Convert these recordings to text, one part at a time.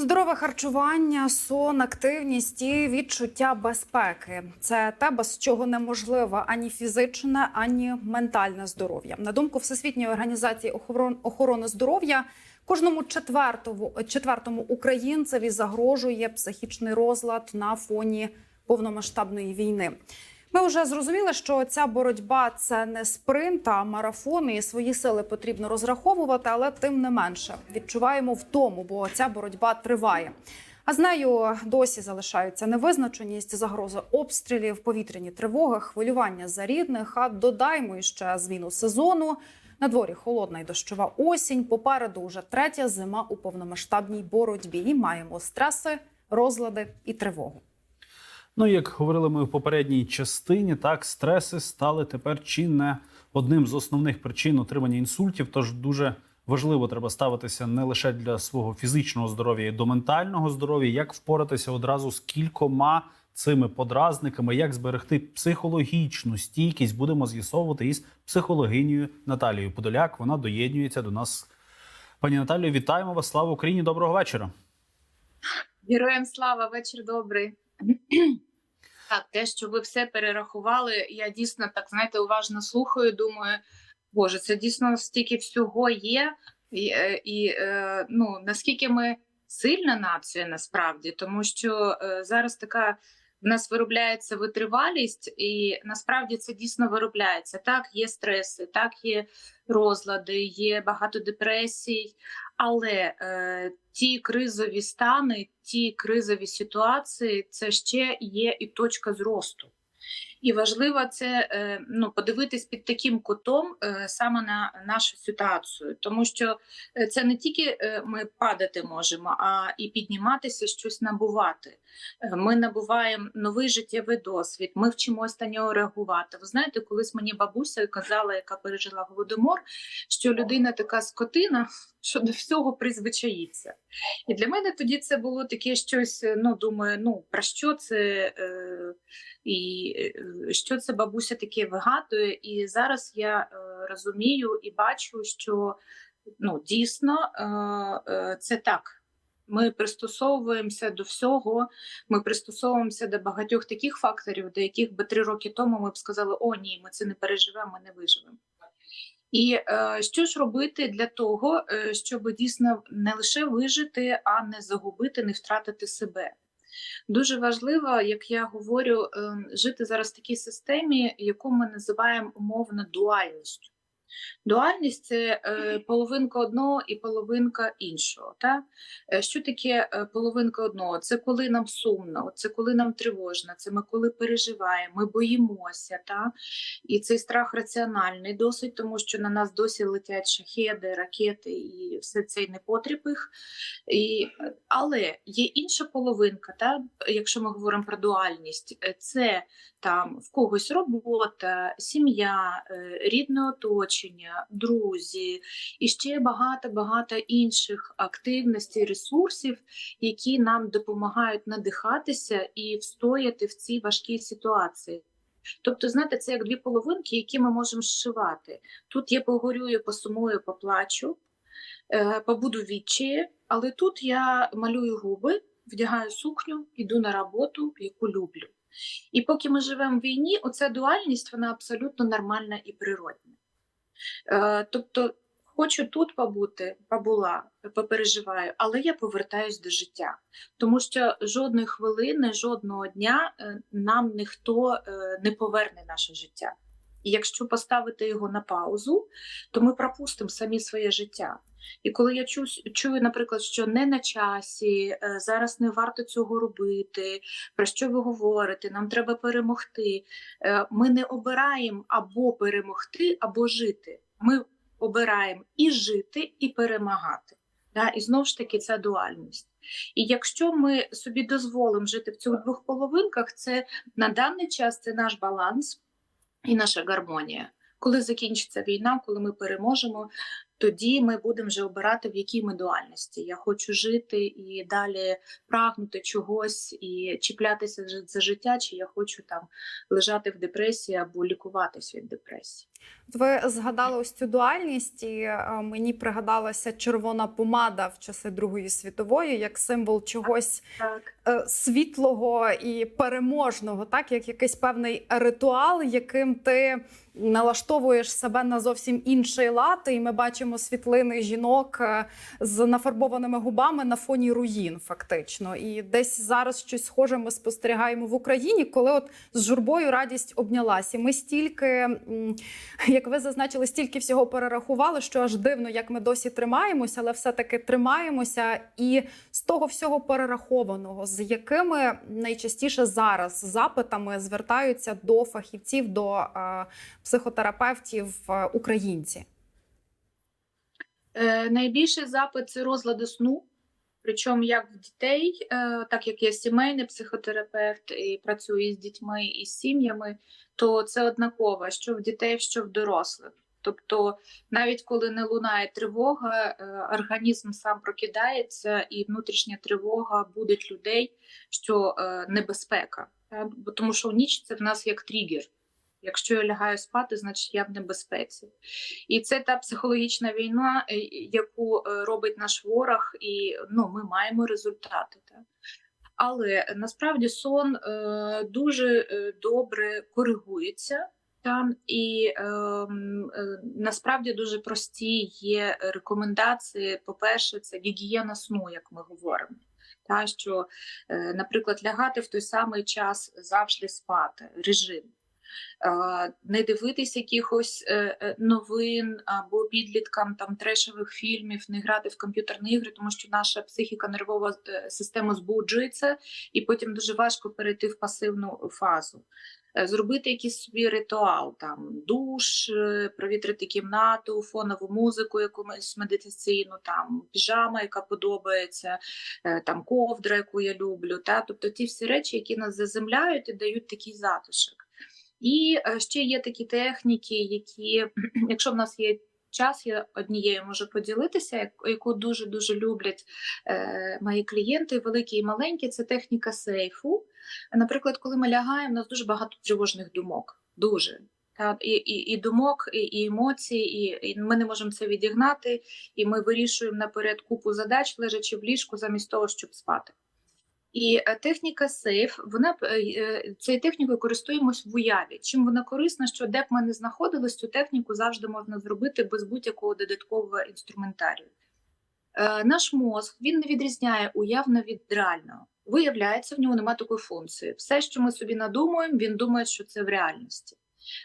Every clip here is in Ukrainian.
Здорове харчування, сон, активність і відчуття безпеки це те, без чого неможливе ані фізичне, ані ментальне здоров'я. На думку Всесвітньої організації охорон- охорони здоров'я, кожному четвертому, четвертому українцеві загрожує психічний розлад на фоні повномасштабної війни. Ми вже зрозуміли, що ця боротьба це не спринт, а марафон, і свої сили потрібно розраховувати, але тим не менше відчуваємо втому, бо ця боротьба триває. А з нею досі залишаються невизначеність, загрози обстрілів, повітряні тривоги, хвилювання за рідних. А додаймо іще зміну сезону. На дворі холодна й дощова осінь. Попереду вже третя зима у повномасштабній боротьбі. І маємо стреси, розлади і тривогу. Ну, як говорили ми в попередній частині, так стреси стали тепер чи не одним з основних причин отримання інсультів. Тож дуже важливо треба ставитися не лише для свого фізичного здоров'я, і до ментального здоров'я, як впоратися одразу з кількома цими подразниками, як зберегти психологічну стійкість, будемо з'ясовувати із психологинею Наталією Подоляк. Вона доєднюється до нас. Пані Наталію, вітаємо вас! Слава Україні! Доброго вечора! Героям слава, вечір добрий. Так, те, що ви все перерахували, я дійсно так знаєте, уважно слухаю. Думаю, боже, це дійсно стільки всього є, і, е, і е, ну наскільки ми сильна нація насправді, тому що е, зараз така в нас виробляється витривалість, і насправді це дійсно виробляється. Так, є стреси, так є розлади, є багато депресій, але е, ті кризові стани, ті кризові ситуації, це ще є і точка зросту. І важливо це е, ну, подивитись під таким кутом е, саме на нашу ситуацію, тому що е, це не тільки ми падати можемо, а і підніматися, щось набувати. Ми набуваємо новий життєвий досвід, ми вчимося на нього реагувати. Ви знаєте, колись мені бабуся казала, яка пережила голодомор, що людина така скотина, що до всього призвичаїться. І для мене тоді це було таке щось. Ну, думаю, ну про що це е, і що це бабуся таке вигадує. І зараз я е, розумію і бачу, що ну дійсно е, е, це так. Ми пристосовуємося до всього, ми пристосовуємося до багатьох таких факторів, до яких би три роки тому ми б сказали: о, ні, ми це не переживемо, ми не виживемо. І е, що ж робити для того, е, щоб дійсно не лише вижити, а не загубити, не втратити себе. Дуже важливо, як я говорю, е, жити зараз в такій системі, яку ми називаємо умовно дуальністю. Дуальність це е, половинка одного і половинка іншого. Та? Е, Що таке е, половинка одного? Це коли нам сумно, це коли нам тривожно, це ми коли переживаємо, ми боїмося. Та? І цей страх раціональний досить, тому що на нас досі летять шахеди, ракети і все цей непотріб їх. І, але є інша половинка, та? якщо ми говоримо про дуальність, це там в когось робота, сім'я, рідне оточення, друзі і ще багато-багато інших активностей, ресурсів, які нам допомагають надихатися і встояти в цій важкій ситуації. Тобто, знаєте, це як дві половинки, які ми можемо зшивати. Тут я погорюю, посумую, поплачу, е, побуду відчає, але тут я малюю губи, вдягаю сукню, іду на роботу, яку люблю. І поки ми живемо в війні, оця дуальність вона абсолютно нормальна і природна. Е, тобто, хочу тут побути, побула, попереживаю, але я повертаюсь до життя, тому що жодної хвилини, жодного дня е, нам ніхто е, не поверне наше життя. І якщо поставити його на паузу, то ми пропустимо самі своє життя. І коли я чую, чую, наприклад, що не на часі, е, зараз не варто цього робити, про що ви говорите, нам треба перемогти. Е, Ми не обираємо або перемогти, або жити. Ми обираємо і жити, і перемагати. Да? І знову ж таки ця дуальність. І якщо ми собі дозволимо жити в цих двох половинках, це на даний час це наш баланс і наша гармонія. Коли закінчиться війна, коли ми переможемо, тоді ми будемо вже обирати, в якій ми дуальності. Я хочу жити і далі прагнути чогось і чіплятися за- життя, чи я хочу там лежати в депресії або лікуватись від депресії. Ви згадали ось цю дуальність, і е, мені пригадалася червона помада в часи Другої світової як символ чогось Так. е, світлого і переможного, так як якийсь певний ритуал, яким ти налаштовуєш себе на зовсім інший лад. І ми бачимо світлини жінок е, з нафарбованими губами на фоні руїн, фактично. І десь зараз щось схоже ми спостерігаємо в Україні, коли от з журбою радість обнялась. І ми стільки, як ви зазначили, стільки всього перерахували, що аж дивно, як ми досі тримаємося, але все-таки тримаємося. І з того всього перерахованого, з якими найчастіше зараз запитами звертаються до фахівців, до е, психотерапевтів е, українці. Е, найбільший запит це розлади сну. Причому як в дітей, е, так як я сімейний психотерапевт і працюю з дітьми і з сім'ями, то це однаково, що в дітей, що в дорослих. Тобто, навіть коли не лунає тривога, е, організм сам прокидається, і внутрішня тривога будить людей, що небезпека. Тому що ніч це в нас як тригер. Якщо я лягаю спати, значить я в небезпеці. І це та психологічна війна, е, яку е, робить наш ворог, і ну, ми маємо результати. Так? Але насправді сон е, дуже е, добре коригується. Там і е, е, насправді дуже прості є рекомендації. По-перше, це гігієна сну, як ми говоримо. Та що, е, наприклад, лягати в той самий час завжди спати, режим. Не дивитись якихось е, е, новин або підліткам там трешових фільмів, не грати в комп'ютерні ігри, тому що наша психіка нервова е, система збуджується, і потім дуже важко перейти в пасивну фазу. Зробити якийсь собі ритуал, там душ, провітрити кімнату, фонову музику, якусь медитаційну, там піжама, яка подобається, там ковдра, яку я люблю. Та? Тобто ті всі речі, які нас заземляють і дають такий затишок. І е, ще є такі техніки, які, якщо в нас є час, я однією можу поділитися, як- яку дуже дуже люблять е, мої клієнти, великі і маленькі. Це техніка сейфу. Наприклад, коли ми лягаємо, у нас дуже багато тривожних думок. Дуже. І, і, і думок, і, і емоцій, і, і ми не можемо це відігнати, і ми вирішуємо наперед купу задач, лежачи в ліжку, замість того, щоб спати. І е, техніка сейф, вона е, е, цією технікою користуємось в уяві. Чим вона корисна, що де б ми не знаходились, цю техніку завжди можна зробити без будь-якого додаткового інструментарію. Наш мозг він не відрізняє уявно від реального. Виявляється, в нього немає такої функції. Все, що ми собі надумуємо, він думає, що це в реальності.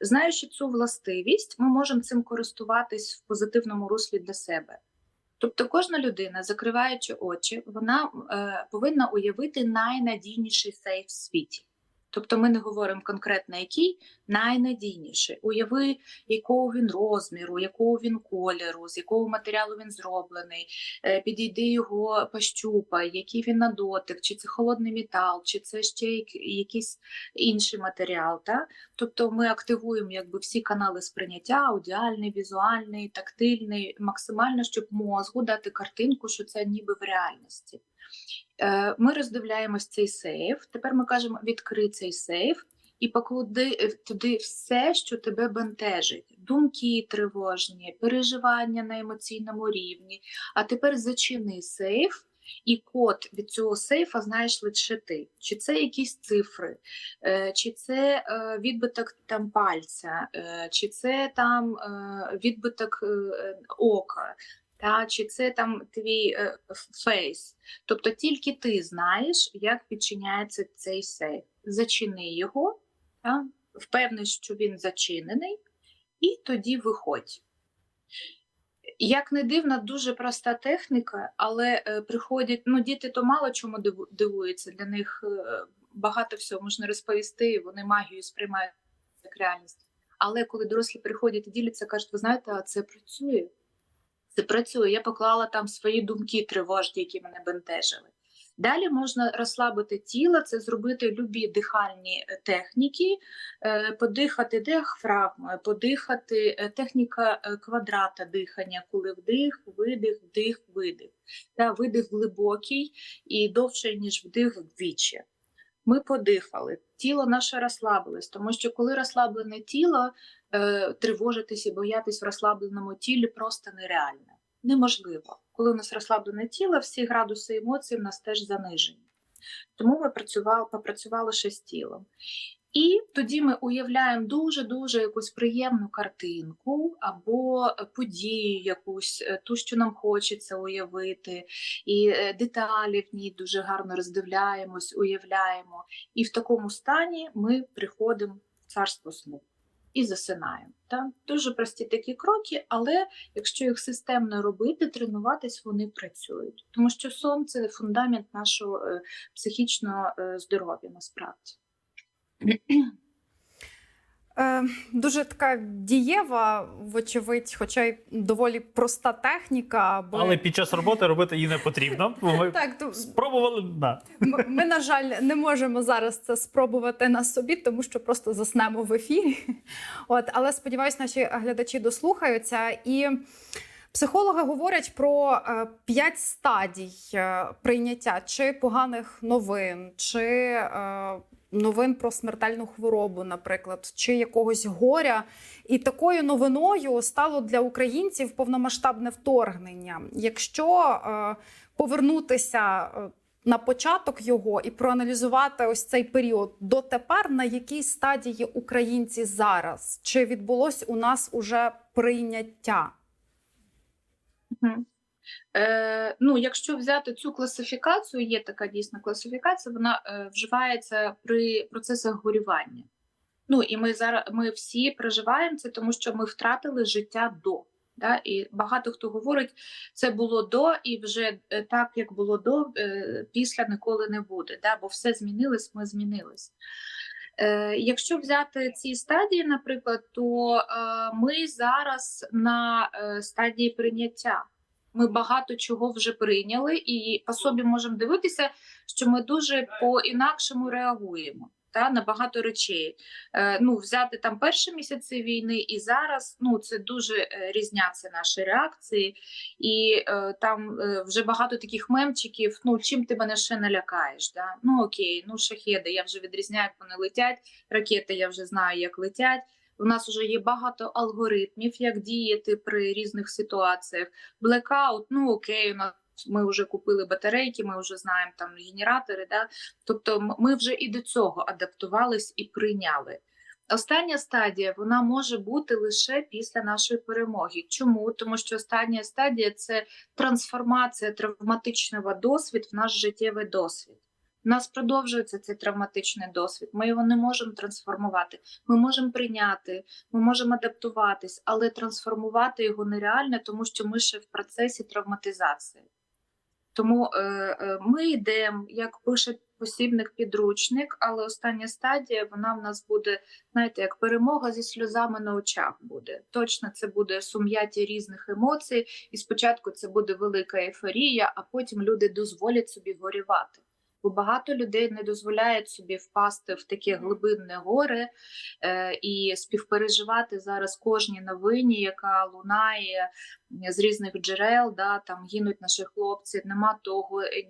Знаючи цю властивість, ми можемо цим користуватись в позитивному руслі для себе. Тобто кожна людина, закриваючи очі, вона е, повинна уявити найнадійніший сейф в світі. Тобто ми не говоримо конкретно який найнадійніший. Уяви, якого він розміру, якого він кольору, з якого матеріалу він зроблений, е, підійди його пощупай, який він на дотик, чи це холодний метал, чи це ще якийсь інший матеріал. Та? Тобто ми активуємо якби всі канали сприйняття, аудіальний, візуальний, тактильний, максимально, щоб мозгу дати картинку, що це ніби в реальності. Е, Ми роздивляємось цей сейф. Тепер ми кажемо відкрий цей сейф і поклади е, туди все, що тебе бентежить: думки тривожні, переживання на емоційному рівні. А тепер зачини сейф. І код від цього сейфа знаєш лише ти. Чи це якісь цифри, е, чи це відбиток там пальця, чи це там відбиток ока, та, чи це там твій е, фейс. Тобто тільки ти знаєш, як відчиняється цей сейф. Зачини його, та, впевнений, що він зачинений, і тоді виходь. Як не дивно, дуже проста техніка, але е, приходять, ну діти то мало чому дивуються, для них е, багато всього можна розповісти, вони магію сприймають як реальність. Але коли дорослі приходять і діляться, кажуть, ви знаєте, а це працює. Це працює. Я поклала там свої думки тривожні, які мене бентежили. Далі можна розслабити тіло, це зробити любі дихальні е, техніки, е, подихати діафрагмою, подихати е, техніка квадрата дихання, коли вдих, видих, вдих, видих. Та видих глибокий і довший, ніж вдих вдвічі. Ми подихали, тіло наше розслабилось, тому що коли розслаблене тіло, е, тривожитись і боятись в розслабленому тілі просто нереально. Неможливо. Коли у нас розслаблене тіло, всі градуси емоцій в нас теж занижені. Тому ми працювали, попрацювали ще з тілом. І тоді ми уявляємо дуже-дуже якусь приємну картинку або е, подію якусь, е, ту, що нам хочеться уявити, і е, деталі в ній дуже гарно роздивляємось, уявляємо. І в такому стані ми приходимо в царство сну і засинаємо. Так? Дуже прості такі кроки, але якщо їх системно робити, тренуватись, вони працюють. Тому що сон це фундамент нашого психічного здоров'я насправді. Е, дуже така дієва, вочевидь, хоча й доволі проста техніка. Аби... Але під час роботи робити її не потрібно. бо Ми так, то, спробували. Да. Ми, ми, на жаль, не можемо зараз це спробувати на собі, тому що просто заснемо в ефірі. От, але сподіваюся, наші глядачі дослухаються. І психологи говорять про е, п'ять стадій е, прийняття чи поганих новин, чи новин про смертельну хворобу, наприклад, чи якогось горя. І такою новиною стало для українців повномасштабне вторгнення. Якщо е, повернутися. е, на початок його і проаналізувати ось цей період дотепер, на якій стадії українці зараз? Чи відбулось у нас уже прийняття? Е, ну, якщо взяти цю класифікацію, є така дійсна класифікація, вона е, вживається при процесах горювання. Ну і ми зараз ми всі проживаємо це, тому що ми втратили життя до. Да? І багато хто говорить, це було до, і вже е, так, як було до, е, після ніколи не буде. Да? Бо все змінилось, ми змінились. Е, Якщо взяти ці стадії, наприклад, то е, ми зараз на е, стадії прийняття. Ми багато чого вже прийняли, і по собі можемо дивитися, що ми дуже по-інакшому реагуємо та, на багато речей. Е, ну, взяти там перші місяці війни і зараз ну, це дуже е, різняться наші реакції, і е, там е, вже багато таких мемчиків. Ну, чим ти мене ще налякаєш? Да? Ну окей, ну шахеди, я вже відрізняю, як вони летять, ракети я вже знаю, як летять. У нас вже є багато алгоритмів, як діяти при різних ситуаціях. Блекаут, ну окей, у нас ми вже купили батарейки, ми вже знаємо там генератори. Да? Тобто ми вже і до цього адаптувались і прийняли. Остання стадія вона може бути лише після нашої перемоги. Чому? Тому що остання стадія це трансформація травматичного досвіду в наш життєвий досвід. У нас продовжується цей травматичний досвід. Ми його не можемо трансформувати. Ми можемо прийняти, ми можемо адаптуватись, але трансформувати його нереально, тому що ми ще в процесі травматизації. Тому е, е, ми йдемо, як пише посібник підручник, але остання стадія вона в нас буде, знаєте, як перемога зі сльозами на очах буде. Точно це буде сум'яття різних емоцій, і спочатку це буде велика ейфорія, а потім люди дозволять собі горювати. Бо багато людей не дозволяють собі впасти в таке глибинне горе е, і співпереживати зараз кожній новині, яка лунає з різних джерел, да, там гинуть наші хлопці, нема того, е,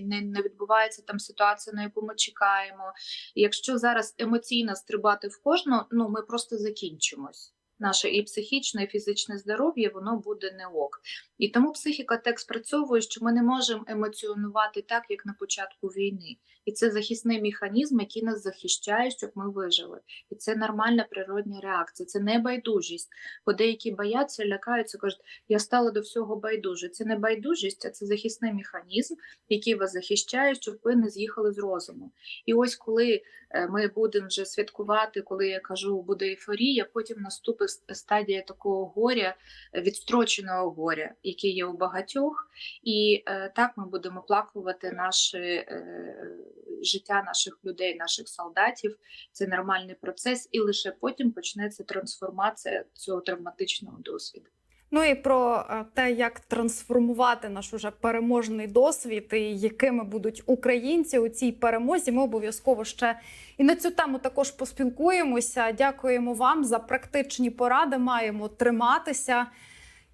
не, не відбувається там ситуація, на яку ми чекаємо. Якщо зараз емоційно стрибати в кожну, ну ми просто закінчимось. Наше і психічне, і фізичне здоров'я воно буде не ок. І тому психіка так спрацьовує, що ми не можемо емоціонувати так, як на початку війни. І це захисний механізм, який нас захищає, щоб ми вижили. І це нормальна природня реакція, це не байдужість. Бо деякі бояться, лякаються, кажуть, я стала до всього байдуже. Це не байдужість, а це захисний механізм, який вас захищає, щоб ви не з'їхали з розуму. І ось коли е, ми будемо вже святкувати, коли я кажу, буде ейфорія, потім наступить стадія такого горя, е, відстроченого горя, яке є у багатьох, і е, так ми будемо оплакувати наше е, життя наших людей, наших солдатів. Це нормальний процес, і лише потім почнеться трансформація цього травматичного досвіду. Ну і про е, те, як трансформувати наш уже переможний досвід, і якими будуть українці у цій перемозі. Ми обов'язково ще і на цю тему також поспілкуємося. Дякуємо вам за практичні поради. Маємо триматися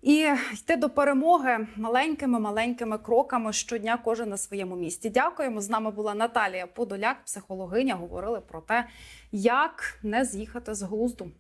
І йти до перемоги маленькими маленькими кроками щодня, кожен на своєму місці. Дякуємо. З нами була Наталія Подоляк, психологиня. Говорили про те, як не з'їхати з глузду.